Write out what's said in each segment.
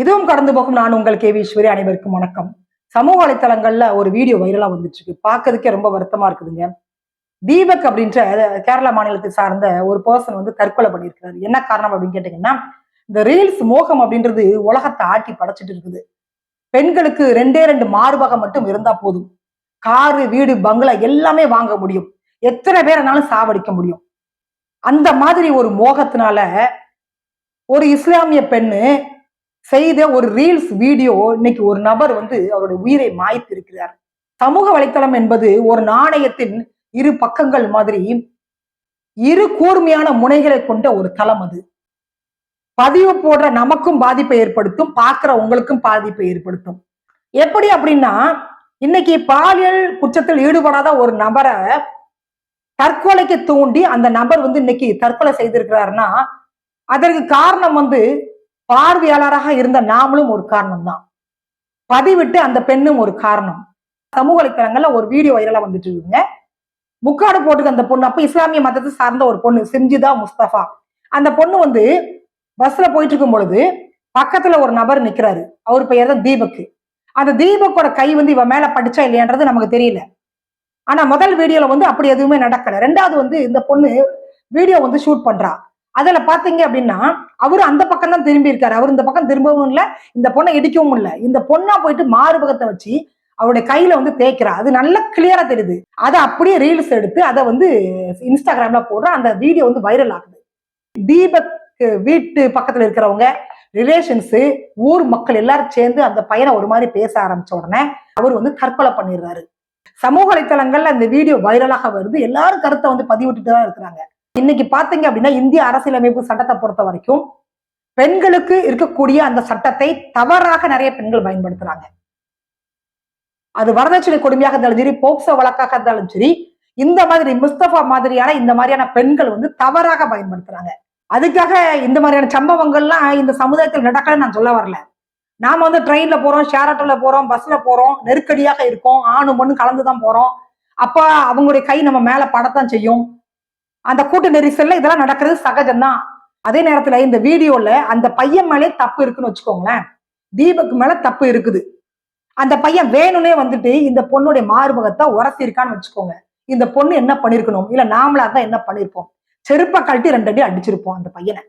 இதுவும் கடந்து போகும் நான் உங்கள் கே ஈஸ்வரி அனைவருக்கும் வணக்கம். சமூக வலைத்தளங்கள்ல ஒரு வீடியோ வைரலா வந்துட்டு இருக்கு பார்க்கறதுக்கே ரொம்ப வருத்தமா இருக்குதுங்க. தீபக் அப்படின்ற கேரளா மாநிலத்தை சார்ந்த ஒரு பர்சன் வந்து தற்கொலை பண்ணியிருக்கிறாரு. என்ன காரணம் அப்படின்னு கேட்டீங்கன்னா இந்த ரீல்ஸ் மோகம் அப்படின்றது உலகத்தை ஆட்டி படைச்சிட்டு இருக்குது. பெண்களுக்கு ரெண்டே ரெண்டு மார்பகம் மட்டும் இருந்தா போதும். காரு வீடு பங்களா எல்லாமே வாங்க முடியும். எத்தனை பேரனாலும் சாவடிக்க முடியும். அந்த மாதிரி ஒரு மோகத்தினால ஒரு இஸ்லாமிய பெண்ணு செய்த ஒரு ரீல்ஸ் வீடியோ இன்னைக்கு ஒரு நபர் வந்து அவருடைய உயிரை மாய்த்து இருக்கிறார் சமூக வலைத்தளம் என்பது ஒரு நாணயத்தின் இரு பக்கங்கள் மாதிரி இரு கூர்மையான முனைகளை கொண்ட ஒரு தளம் அது. பதிவு போடுற நமக்கும் பாதிப்பை ஏற்படுத்தும் பார்க்கிற உங்களுக்கும் பாதிப்பை ஏற்படுத்தும். எப்படி அப்படின்னா இன்னைக்கு பாலியல் குற்றத்தில் ஈடுபடாத ஒரு நபரை தற்கொலைக்கு தூண்டி அந்த நபர் வந்து இன்னைக்கு தற்கொலை செய்திருக்கிறாருன்னா அதற்கு காரணம் வந்து பார்வையாளராக இருந்த நாமளும் ஒரு காரணம் தான் பதிவிட்டு அந்த பெண்ணும் ஒரு காரணம். சமூக வலைத்தளங்கள்ல ஒரு வீடியோ வைரலா வந்துட்டு இருக்குங்க. முக்காடு போட்டுக்க அந்த பொண்ணு. அப்ப இஸ்லாமிய மதத்தை சார்ந்த ஒரு பொண்ணு சிம்ஜிதா முஸ்தபா. அந்த பொண்ணு வந்து பஸ்ல போயிட்டு இருக்கும் பொழுது பக்கத்துல ஒரு நபர் நிக்கிறாரு. அவர் பெயர் தான் தீபக் அந்த தீபக்கோட கை வந்து இவன் மேல படிச்சா இல்லையான்றது நமக்கு தெரியல. ஆனா முதல் வீடியோல வந்து அப்படி எதுவுமே நடக்கல. ரெண்டாவது வந்து இந்த பொண்ணு வீடியோ வந்து ஷூட் பண்றா. அதுல பாத்தீங்க அப்படின்னா அவரு அந்த பக்கம் தான் திரும்பி இருக்காரு. அவர் இந்த பக்கம் திரும்பவும் இல்லை இந்த பொண்ணை இடிக்கவும் இல்லை. இந்த பொண்ணா போயிட்டு மாறுபகத்தை வச்சு அவருடைய கையில வந்து தேய்க்கிறா. அது நல்லா கிளியரா தெரியுது. அதை அப்படியே ரீல்ஸ் எடுத்து அதை வந்து இன்ஸ்டாகிராம்ல போடுற அந்த வீடியோ வந்து வைரல் ஆகுது. தீபக் வீட்டு பக்கத்துல இருக்கிறவங்க ரிலேஷன்ஸு ஊர் மக்கள் எல்லாரும் சேர்ந்து அந்த பையனை ஒரு மாதிரி பேச ஆரம்பிச்ச உடனே அவர் வந்து தற்கொலை பண்ணிடுறாரு. சமூக வலைத்தளங்கள்ல இந்த வீடியோ வைரலாக வருது. எல்லாரும் கருத்தை வந்து பதிவிட்டுட்டு தான் இருக்கிறாங்க. இன்னைக்கு பாத்தீங்க அப்படின்னா இந்திய அரசியலமைப்பு சட்டத்தை பொறுத்த வரைக்கும் பெண்களுக்கு இருக்கக்கூடிய அந்த சட்டத்தை தவறாக நிறைய பெண்கள் பயன்படுத்துறாங்க. அது வரதட்சணை கொடுமையாக இருந்தாலும் சரி போக்சோ வழக்காக இருந்தாலும் சரி இந்த மாதிரி முஸ்தபா மாதிரியான இந்த மாதிரியான பெண்கள் வந்து தவறாக பயன்படுத்துறாங்க. அதுக்காக இந்த மாதிரியான சம்பவங்கள்லாம் இந்த சமுதாயத்தில் நடக்கலன்னு நான் சொல்ல வரல. நாம வந்து ட்ரெயின்ல போறோம் ஷேர் ஆட்டோல போறோம் பஸ்ல போறோம் நெருக்கடியாக இருக்கும் ஆணும் பொண்ணு கலந்து தான் போறோம். அப்ப அவங்களுடைய கை நம்ம மேல படத்தான் செய்யும். அந்த கூட்ட நெரிசல்ல இதெல்லாம் நடக்கிறது சகஜம்தான். அதே நேரத்துல இந்த வீடியோல அந்த பையன் மேலே தப்பு இருக்குன்னு வச்சுக்கோங்களேன். தீபக் மேல தப்பு இருக்குது. அந்த பையன் வேணும்னே வந்துட்டு இந்த பொண்ணுடைய மார்பகத்தை உரசிருக்கான்னு வச்சுக்கோங்க. இந்த பொண்ணு என்ன பண்ணிருக்கணும்? இல்ல நாமளா தான் என்ன பண்ணிருப்போம்? செருப்பை கழட்டி ரெண்டு அடி அடிச்சிருப்போம் அந்த பையனை.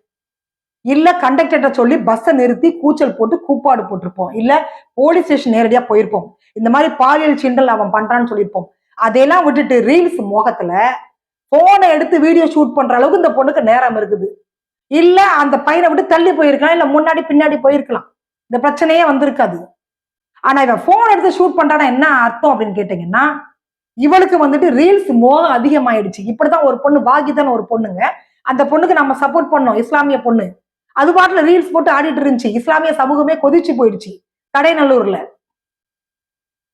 இல்ல கண்டக்டர்கிட்ட சொல்லி பஸ்ஸை நிறுத்தி கூச்சல் போட்டு கூப்பாடு போட்டிருப்போம். இல்ல போலீஸ் ஸ்டேஷன் நேரடியா போயிருப்போம். இந்த மாதிரி பாலியல் சிண்டல் அவன் பண்றான்னு சொல்லியிருப்போம். அதையெல்லாம் விட்டுட்டு ரீல்ஸ் மோகத்துல போனை எடுத்து வீடியோ ஷூட் பண்ற அளவுக்கு இந்த பொண்ணுக்கு நேரம் இருக்குது. இல்ல அந்த பையனை விட்டு தள்ளி போயிருக்கலாம் இல்ல முன்னாடி பின்னாடி போயிருக்கலாம். இந்த பிரச்சனையே வந்திருக்காது. ஆனா இவன் போன் எடுத்து ஷூட் பண்றானா என்ன அர்த்தம் அப்படின்னு கேட்டீங்கன்னா இவளுக்கு வந்துட்டு ரீல்ஸ் மோகம் அதிகமாயிடுச்சு. இப்படிதான் ஒரு பொண்ணு பாகிதான் ஒரு பொண்ணுங்க. அந்த பொண்ணுக்கு நம்ம சப்போர்ட் பண்ணோம் இஸ்லாமிய பொண்ணு. அது பாட்டுல ரீல்ஸ் போட்டு ஆடிட்டு இருந்துச்சு. இஸ்லாமிய சமூகமே கொதிச்சு போயிடுச்சு. கடைநல்லூர்ல.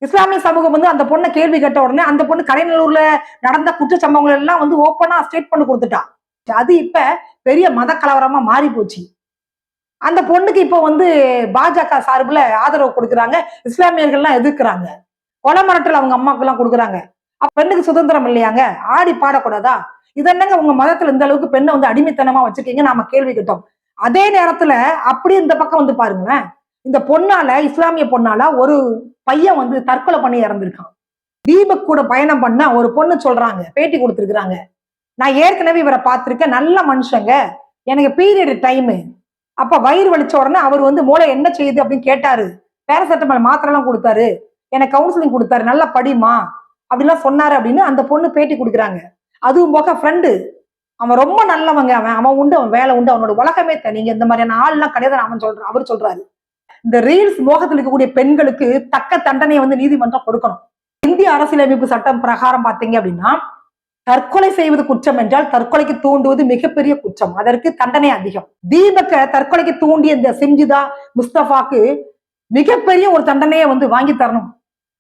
இஸ்லாமிய சமூகம் வந்து அந்த பொண்ணை கேள்வி கேட்ட உடனே அந்த பொண்ணு கலைநல்லூர்ல நடந்த குற்ற சம்பவங்கள் எல்லாம் வந்து ஓப்பனா ஸ்டேட் பண்ணி கொடுத்துட்டா. அது இப்ப பெரிய மத கலவரமா மாறி போச்சு. அந்த பொண்ணுக்கு இப்போ வந்து பாஜக சார்புல ஆதரவு கொடுக்குறாங்க. இஸ்லாமியர்கள்லாம் எதிர்க்கிறாங்க. கொலை மிரட்டல் அவங்க அம்மாவுக்கு எல்லாம் கொடுக்குறாங்க. அப்ப பெண்ணுக்கு சுதந்திரம் இல்லையாங்க? ஆடி பாடக்கூடாதா? இது என்னங்க உங்க மதத்துல இந்த அளவுக்கு பெண்ணை வந்து அடிமைத்தனமா வச்சிருக்கீங்க? நாம கேள்வி கேட்டோம். அதே நேரத்துல அப்படியே இந்த பக்கம் வந்து பாருங்களேன். இந்த பொண்ணால இஸ்லாமிய பொண்ணால ஒரு பையன் வந்து தற்கொலை பண்ணி இறந்திருக்கான். தீபக் கூட பயணம் பண்ண ஒரு பொண்ணு சொல்றாங்க பேட்டி கொடுத்துருக்குறாங்க. நான் ஏற்கனவே இவரை பார்த்துருக்கேன் நல்ல மனுஷங்க. எனக்கு பீரியட் டைமு அப்ப வயிறு வலிச்ச உடனே அவர் வந்து மூளை என்ன செய்யுது அப்படின்னு கேட்டாரு. பேரசெட்டமால் மாத்திரை எல்லாம் கொடுத்தாரு. எனக்கு கவுன்சிலிங் கொடுத்தாரு நல்லா படிமா அப்படிலாம் சொன்னாரு அப்படின்னு அந்த பொண்ணு பேட்டி கொடுக்குறாங்க. அதுவும் போக ஃப்ரெண்டு அவன் ரொம்ப நல்லவங்க அவன் அவன் உண்டு அவன் வேலை உண்டு அவனோட உலகமே தனிங்க இந்த மாதிரியான ஆள்லாம் கிடையாது அவன் சொல்றான் அவர் சொல்றாரு. இந்த ரீல்ஸ் மோகத்தில் இருக்கக்கூடிய பெண்களுக்கு தக்க தண்டனையை வந்து நீதிமன்றம் கொடுக்கணும். இந்திய அரசியலமைப்பு சட்டம் பிரகாரம் பார்த்தீங்க அப்படின்னா தற்கொலை செய்வது குற்றம் என்றால் தற்கொலைக்கு தூண்டுவது மிகப்பெரிய குற்றம். அதற்கு தண்டனை அதிகம். தீபக்க தற்கொலைக்கு தூண்டிய இந்த சிம்ஜிதா முஸ்தபாக்கு மிகப்பெரிய ஒரு தண்டனையை வந்து வாங்கி தரணும்.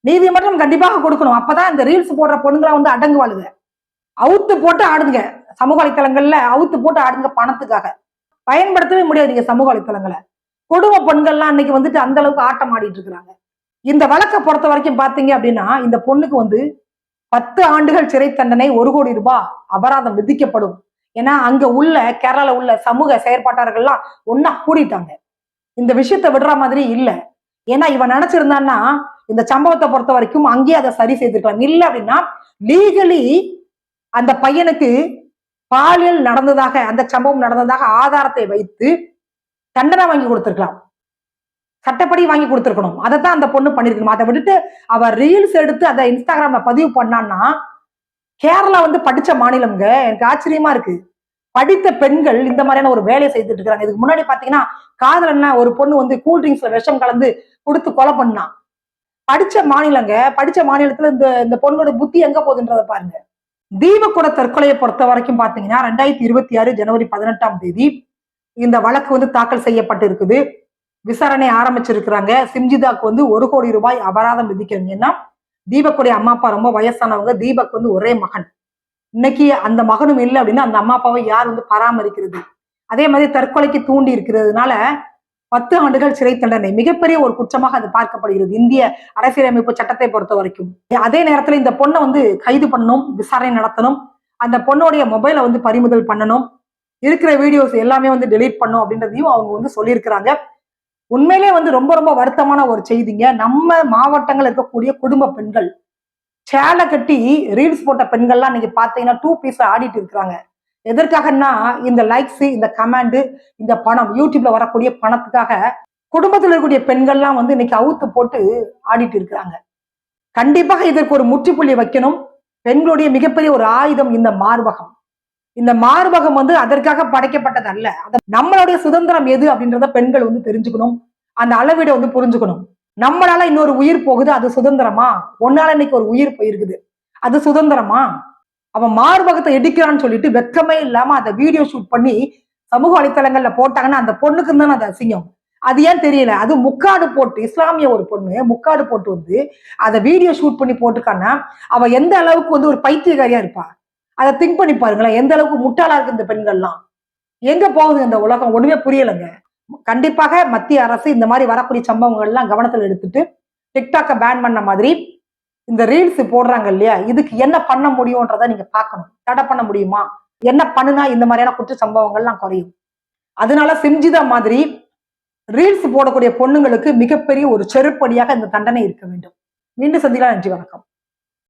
நீதிமன்றம் கண்டிப்பாக கொடுக்கணும். அப்பதான் இந்த ரீல்ஸ் போடுற பொண்ணுங்களா வந்து அடங்குவாளுங்க அவுத்து போட்டு ஆடுங்க சமூக வலைத்தளங்கள்ல அவுத்து போட்டு ஆடுங்க பணத்துக்காக. பயன்படுத்தவே முடியாது நீங்க சமூக வலைத்தளங்களை. குடும்ப பெண்கள்லாம் இன்னைக்கு வந்துட்டு அந்த அளவுக்கு ஆட்டம் ஆடிட்டு இருக்கிறாங்க. இந்த வழக்கை பொறுத்த வரைக்கும் பாத்தீங்க அப்படின்னா இந்த பொண்ணுக்கு வந்து பத்து ஆண்டுகள் சிறை தண்டனை ஒரு கோடி ரூபாய் அபராதம் விதிக்கப்படும். ஏன்னா அங்க உள்ள கேரளா உள்ள சமூக செயற்பாட்டாளர்கள்லாம் ஒன்னா கூடிட்டாங்க. இந்த விஷயத்தை விடுற மாதிரி இல்ல. ஏன்னா இவன் நினைச்சிருந்தான்னா இந்த சம்பவத்தை பொறுத்த வரைக்கும் அங்கேயே அதை சரி செய்திருக்கலாம். இல்ல அப்படின்னா லீகலி அந்த பையனுக்கு பாலியல் நடந்ததாக அந்த சம்பவம் நடந்ததாக ஆதாரத்தை வைத்து தண்டனை வாங்கி கொடுத்துருக்கலாம். சட்டப்படி வாங்கி கொடுத்துருக்கணும். அதை தான் அந்த பொண்ணு பண்ணிருக்கணும்? அதை விட்டுட்டு அவர் ரீல்ஸ் எடுத்து அதை இன்ஸ்டாகிராம்ல பதிவு பண்ணான்னா கேரளா வந்து படிச்ச மாநிலம்ங்க. எனக்கு ஆச்சரியமா இருக்கு. படித்த பெண்கள் இந்த மாதிரியான ஒரு வேலையை செய்துட்டு இருக்காங்க. இதுக்கு முன்னாடி பாத்தீங்கன்னா காதலன்னா ஒரு பொண்ணு வந்து கூல் ட்ரிங்க்ஸ்ல விஷம் கலந்து கொடுத்து கொலை பண்ணான் படிச்ச மாநிலங்க படிச்ச மாநிலத்துல இந்த இந்த பொண்ணோட புத்தி எங்க போகுதுன்றத பாருங்க. தீபக்குட தற்கொலையை பொறுத்த வரைக்கும் பாத்தீங்கன்னா ரெண்டாயிரத்தி இருபத்தி ஆறு ஜனவரி பதினெட்டாம் தேதி இந்த வழக்கு வந்து தாக்கல் செய்யப்பட்டு இருக்குது விசாரணை ஆரம்பிச்சிருக்கிறாங்க. சிம்ஜிதாக்கு வந்து ஒரு கோடி ரூபாய் அபராதம் விதிக்கணும். ஏன்னா தீபக்குடைய அம்மா அப்பா ரொம்ப வயசானவங்க. தீபக் வந்து ஒரே மகன். இன்னைக்கு அந்த மகனும் இல்லை அப்படின்னா அந்த அம்மா அப்பாவை யார் வந்து பராமரிக்கிறது? அதே மாதிரி தற்கொலைக்கு தூண்டி இருக்கிறதுனால பத்து ஆண்டுகள் சிறை தண்டனை. மிகப்பெரிய ஒரு குற்றமாக அது பார்க்கப்படுகிறது இந்திய அரசியலமைப்பு சட்டத்தை பொறுத்த வரைக்கும். அதே நேரத்துல இந்த பொண்ணை வந்து கைது பண்ணணும் விசாரணை நடத்தணும். அந்த பொண்ணுடைய மொபைலை வந்து பறிமுதல் பண்ணணும். இருக்கிற வீடியோஸ் எல்லாமே வந்து டெலீட் பண்ணும் அப்படின்றதையும் அவங்க வந்து சொல்லியிருக்கிறாங்க. உண்மையிலே வந்து ரொம்ப ரொம்ப வருத்தமான ஒரு செய்திங்க. நம்ம மாவட்டங்கள் இருக்கக்கூடிய குடும்ப பெண்கள் சேலை கட்டி ரீல்ஸ் போட்ட பெண்கள்லாம் நீங்க பாத்தீங்கன்னா டூ பீஸ் ஆடிட்டு இருக்கிறாங்க. எதற்காகன்னா இந்த லைக்ஸ் இந்த கமெண்ட் இந்த பணம் யூடியூப்ல வரக்கூடிய பணத்துக்காக குடும்பத்தில் இருக்கக்கூடிய பெண்கள்லாம் வந்து இன்னைக்கு அவுத்து போட்டு ஆடிட்டு இருக்கிறாங்க. கண்டிப்பாக இதற்கு ஒரு முற்றுப்புள்ளி வைக்கணும். பெண்களுடைய மிகப்பெரிய ஒரு ஆயுதம் இந்த மார்பகம். இந்த மார்பகம் வந்து அதற்காக படைக்கப்பட்டது அல்ல அது நம்மளுடைய சுதந்திரம் எது அப்படின்றத பெண்கள் வந்து தெரிஞ்சுக்கணும். அந்த அளவீடை வந்து புரிஞ்சுக்கணும். நம்மளால இன்னொரு உயிர் போகுது அது சுதந்திரமா? ஒன்னால இன்னைக்கு ஒரு உயிர் போயிருக்குது. அது சுதந்திரமா? அவன் மார்பகத்தை எடுக்கிறான்னு சொல்லிட்டு வெக்கமே இல்லாம அதை வீடியோ ஷூட் பண்ணி சமூக வலைத்தளங்கள்ல போட்டாங்கன்னா அந்த பொண்ணுக்கு தானே அது அசிங்கம். அது ஏன் தெரியல? அது முக்காடு போட்டு இஸ்லாமிய ஒரு பொண்ணு முக்காடு போட்டு வந்து அதை வீடியோ ஷூட் பண்ணி போட்டுக்கான்னா அவ எந்த அளவுக்கு வந்து ஒரு பைத்தியக்காரியா இருப்பா? அதை திங்க் பண்ணி பாருங்களேன். எந்த அளவுக்கு முட்டாளா இருக்கு இந்த பெண்கள்லாம். எங்க போகுது இந்த உலகம்? ஒண்ணுமே புரியலைங்க. கண்டிப்பாக மத்திய அரசு இந்த மாதிரி வரக்கூடிய சம்பவங்கள்லாம் கவனத்தில் எடுத்துட்டு டிக்டாக்கை பேன் பண்ண மாதிரி இந்த ரீல்ஸ் போடுறாங்க இல்லையா? இதுக்கு என்ன பண்ண முடியும்ன்றதை நீங்க பார்க்கணும். தடை பண்ண முடியுமா? என்ன பண்ணுனா இந்த மாதிரியான குற்ற சம்பவங்கள்லாம் குறையும். அதனால சிம்ஜிதா மாதிரி ரீல்ஸ் போடக்கூடிய பொண்ணுங்களுக்கு மிகப்பெரிய ஒரு செருப்படியாக இந்த தண்டனை இருக்க வேண்டும். மீண்டும் சந்திக்கலாம். நன்றி வணக்கம்.